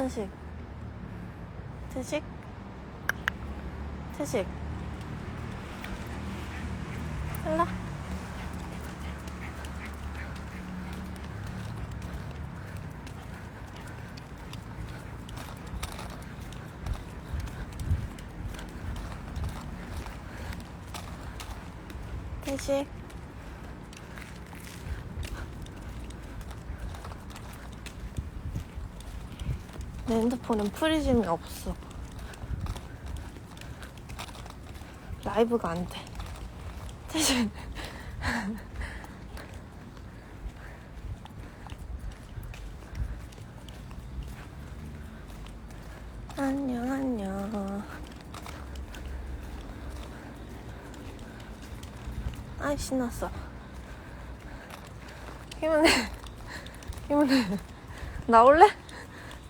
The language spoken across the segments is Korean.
태식. 태식. 태식. 일라 태식 내 핸드폰엔 프리즘이 없어. 라이브가 안 돼. 대신 안녕 안녕. 아이 신났어. 희문이 희문이 나올래?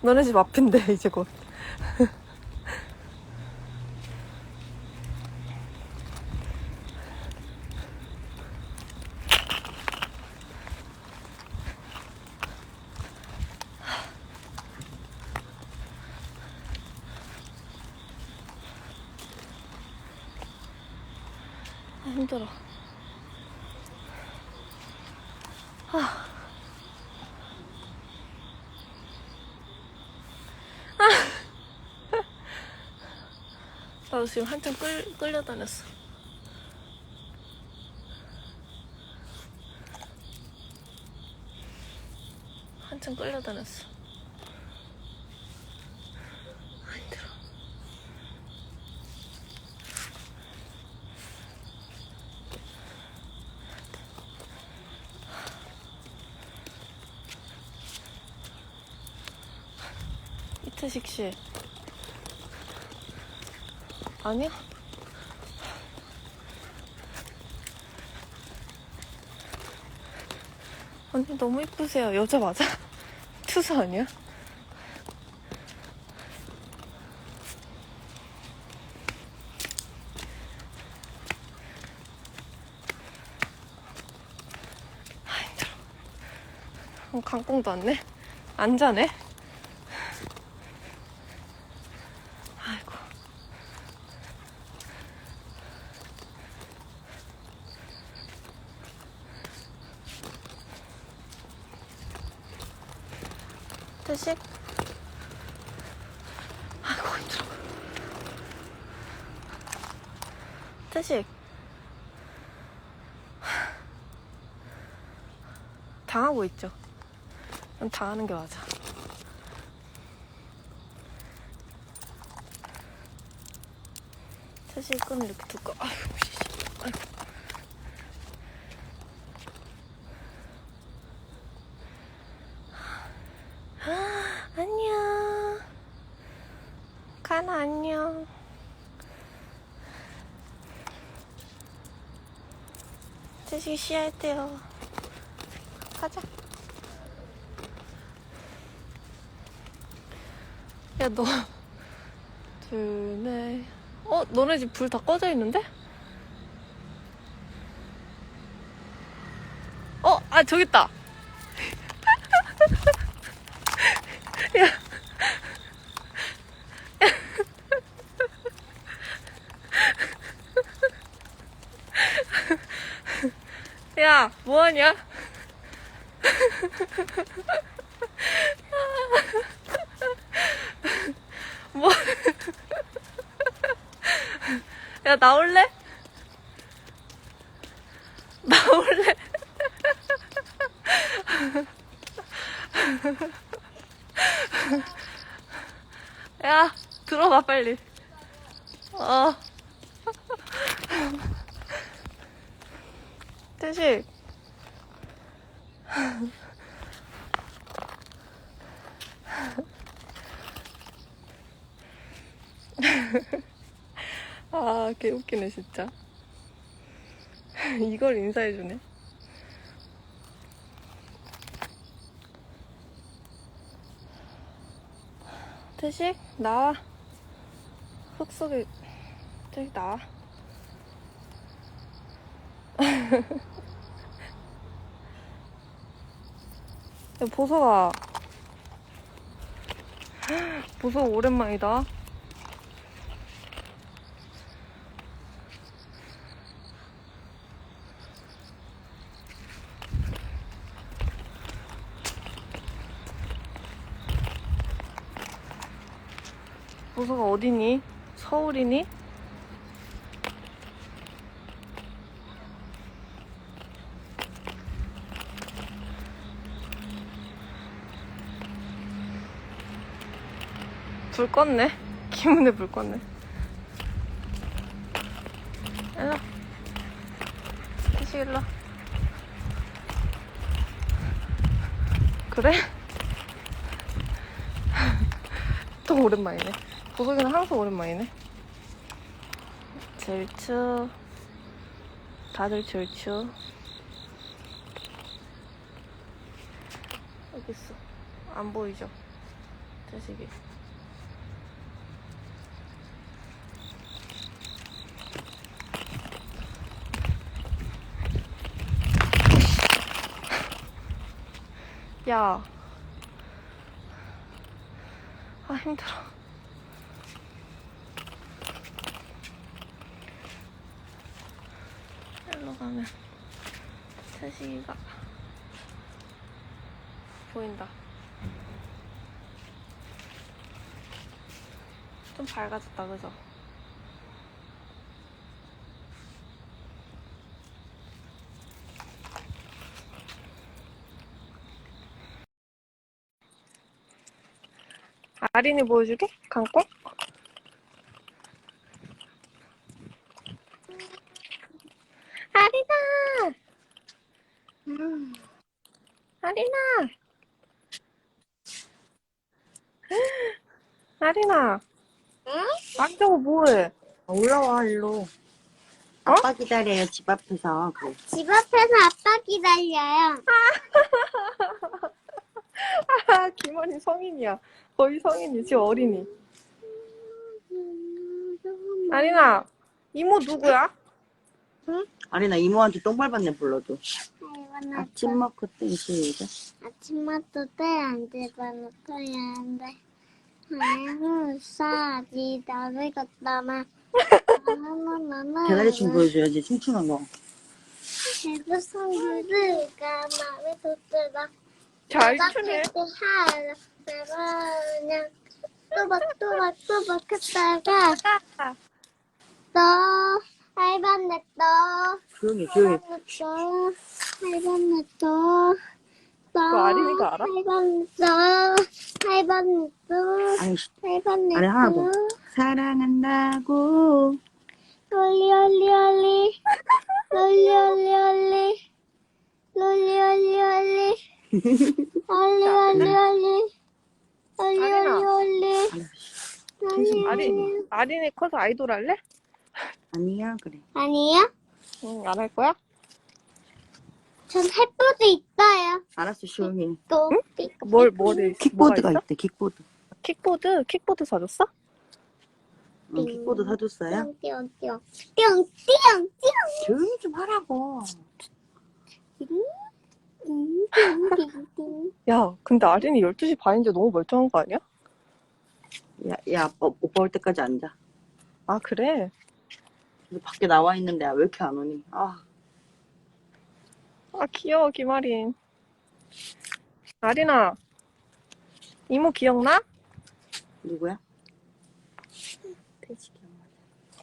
너네 집 앞인데 이제 곧. 아, 힘들어. 나도 지금 한참 끌, 끌려다녔어. 한참 끌려다녔어. 이태식 씨. 아니야? 언니 너무 이쁘세요. 여자 맞아? 투수 아니야? 아, 힘들어. 어, 강공도 왔네? 안 자네? 아이고. 태식? 아이고 힘들어. 태식. 당하고 있죠. 난 당하는 게 맞아. 태식 끈을 이렇게 둘까 아이고. 아이고 안녕. 가나 안녕. 태식이 쉬할 때요. 가자. 야, 너. 둘, 넷. 어, 너네 집 불 다 꺼져 있는데? 어, 아, 저기 있다. 뭐하냐? 뭐? 야, 나올래? 나올래? 야, 들어가, 빨리. 어. 태식. 아, 개 웃기네, 진짜. 이걸 인사해주네. 태식, 나와. 흙 속에, 태식, 나와. 보석아. 보석 오랜만이다. 보석아 어디니? 서울이니? 불 껐네. 기문에 불 껐네. 일로. 다시 일로. 그래? 또 오랜만이네. 보석이는 항상 오랜만이네. 질추. 다들 질추. 여기 있어. 안 보이죠? 자식이. 야. 아, 힘들어. 일로 가면 태식이가 보인다. 좀 밝아졌다, 그죠? 아린이 보여주게? 강권? 아린아! 음. 아린아! 아린아! 응? 앉아고 뭐해? 올라와 일로. 아빠 기다려요 집 앞에서. 가. 집 앞에서 아빠 기다려요. 아, 김원이 성인이야. 거의 성인이, 지금 어린이. 아린아, 이모 누구야? 아리나 이모한테 똥 밟았네 불러도. 나 아침 먹고 땡시이자. 아침부터 때안 집어넣어야 한대. 아이고, 싸지. 나를 갖다만. 대가리 춤 보여줘야지 춤추는 거. 해부성 그들가 마음에 돋들어. 잘 추네. 하라. 내가 그냥 또박또박 또박 했다가 너 알밤 냈어. 조용히 조용히. 냈어. 알밤 냈어. 그거 아린이가 알아? 8번 냈어. 8번 냈어. 아이씨. 8번 냈어. 아니 하나 더. 사랑한다고 롤리 롤리 롤리. 롤리 롤리 롤리. 롤리 롤리 롤리. 올리 올리 올리 아린아. 올리 올리 올리 아린, 아린이 커서 아이돌 할래? 아니야 그래. 아니요? 응, 안 할 거야? 전 햇보드 있어요. 알았어 조용히. 또 뭘, 뭐를, 킥보드가 뭐가 있어? 있대 킥보드. 킥보드? 킥보드 사줬어? 응, 킥보드 사줬어요? 띵 띵 띵 띵 띵 띵 조용히 좀 하라고. 띵띵띵 야, 근데 아린이 12시 반인데 너무 멀쩡한 거 아니야? 야, 야 아빠, 오빠 올 때까지 앉아. 아, 그래? 근데 밖에 나와 있는데 왜 이렇게 안 오니? 아 아, 귀여워, 김아린. 아린아, 이모 기억나? 누구야? 태식이 엄마.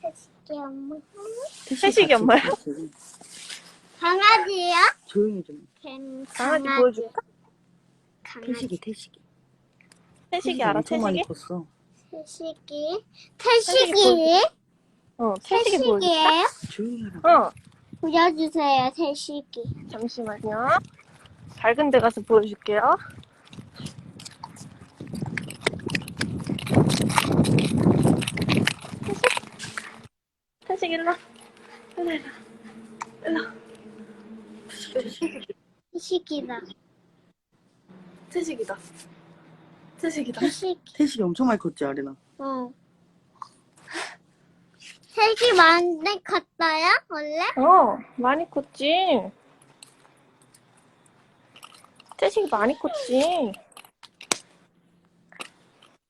태식이 엄마 태식이 엄마야? 강아지요? 조용히 좀. 걘 강아지 보여줄까? 강아지 태식이 태식이. 태식이 알아, 엄청 많이 태식이? 컸어. 태식이 태식이 어, 태식이 보여줄까? 태식이에요? 조용히 하라고. 어, 보여주세요 태식이 잠시만요. 밝은 데 가서 보여줄게요. 태식? 태식 일로 와. 일로, 일로. 일로. 태식이 다 태식이다. 태식이다. 태식 태식이 엄청 많이 컸지 아리나. 어 태식이 많이 컸어요 원래? 어, 많이 컸지. 태식이 많이 컸지.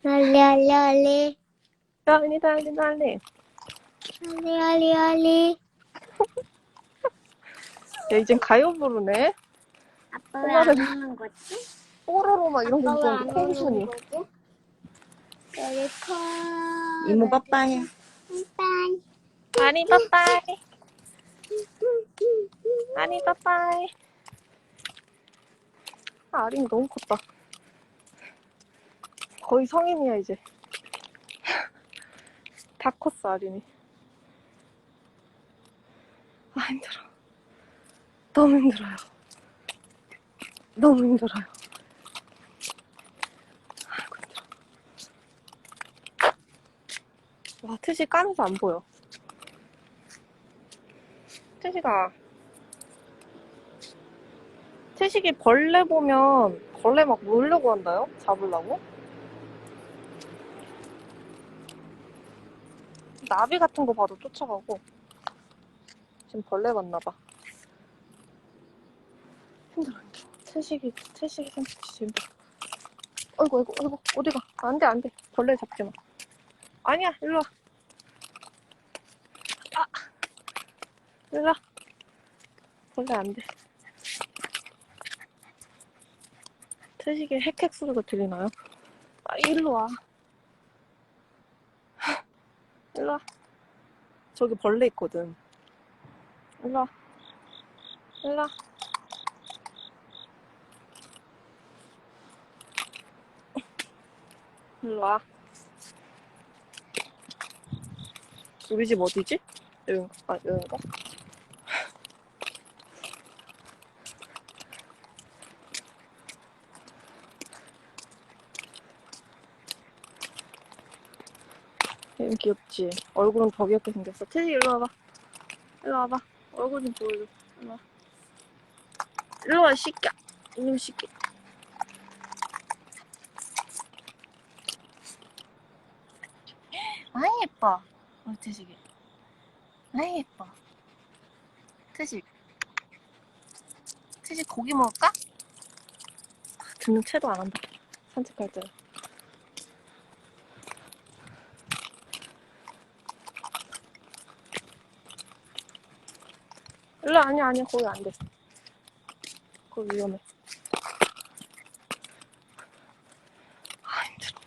얼리, 얼리, 얼리. 달리, 달리, 달리. 얼리, 얼리, 얼리. 야, 이젠 가요 부르네. 아빠 왜 안 엄마는- 오는 거지? 뽀로로 막 이런 거 아빠 왜안 무서운데, 콩순이. 오는 거지? 여기 콩. 이모 빠빠해. 빵. 아니, 빠빠이. 아니, 빠빠이. 아, 아린이 너무 컸다. 거의 성인이야, 이제. 다 컸어, 아린이. 아, 힘들어. 너무 힘들어요. 너무 힘들어요. 아이고, 힘들어. 와, 트시 까면서 안 보여. 태식아. 태식이 벌레 보면 벌레 막 물려고 한다요? 잡으려고? 나비 같은 거 봐도 쫓아가고. 지금 벌레 봤나봐. 힘들어, 힘 태식이, 태식이 산책 힘들어. 어이구, 어이구, 어이구, 어디가? 안 돼, 안 돼. 벌레 잡지 마. 아니야, 일로 와. 아! 일로 와. 원래 안 돼. 태식의 헥헥 소리가 들리나요? 아, 일로 와. 일로 와. 저기 벌레 있거든. 일로 와. 일로 와. 일로 와. 우리 집 어디지? 여긴가? 아, 여긴가? 얘는 귀엽지? 얼굴은 더 귀엽게 생겼어. 태식 일로 와봐. 일로 와봐. 얼굴 좀 보여줘. 일로 와. 일로 와, 시끼야. 이놈 시끼. 아이, 우리 태식이. 아이, 예뻐. 태식. 태식 고기 먹을까? 듣는 채도 안 한다. 산책할 때. 일로 아니야 아니야 거기 안 돼. 거기 위험해. 아 힘들어.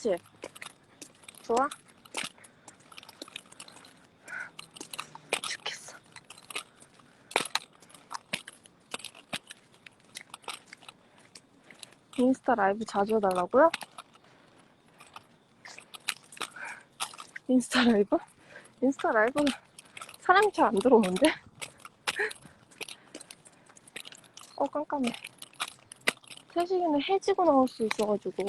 그치? 좋아? 죽겠어. 인스타 라이브 자주 해달라고요? 인스타 라이브? 인스타 라이브는 사람이 잘 안 들어오는데? 어, 깜깜해. 세식이는 해지고 나올 수 있어가지고,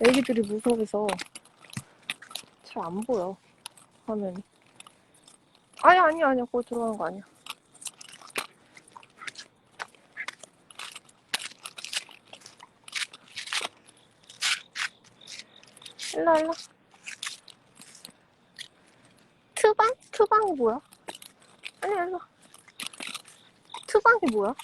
애기들이 무서워서 잘 안 보여, 화면이. 아니, 아니, 아니야. 거기 들어가는 거 아니야. 일로, 일로. 트방? 트방이 뭐야? 아니, 일로. 와. 트방이 뭐야?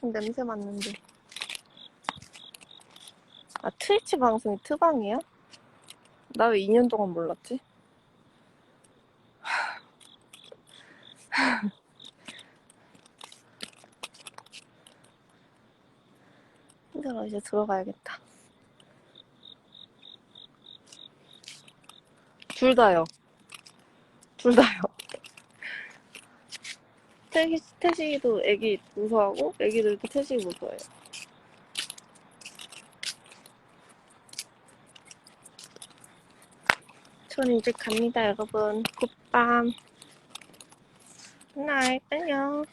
좀 냄새 맡는데. 아, 트위치 방송이 트방이야? 나 왜 2년 동안 몰랐지? 힘들어. 이제 들어가야겠다. 둘 다요. 둘 다요. 태시, 태식이도 애기 무서워하고, 애기들도 태식이 무서워해요. 저는 이제 갑니다, 여러분. 굿밤. 굿나잇, 안녕.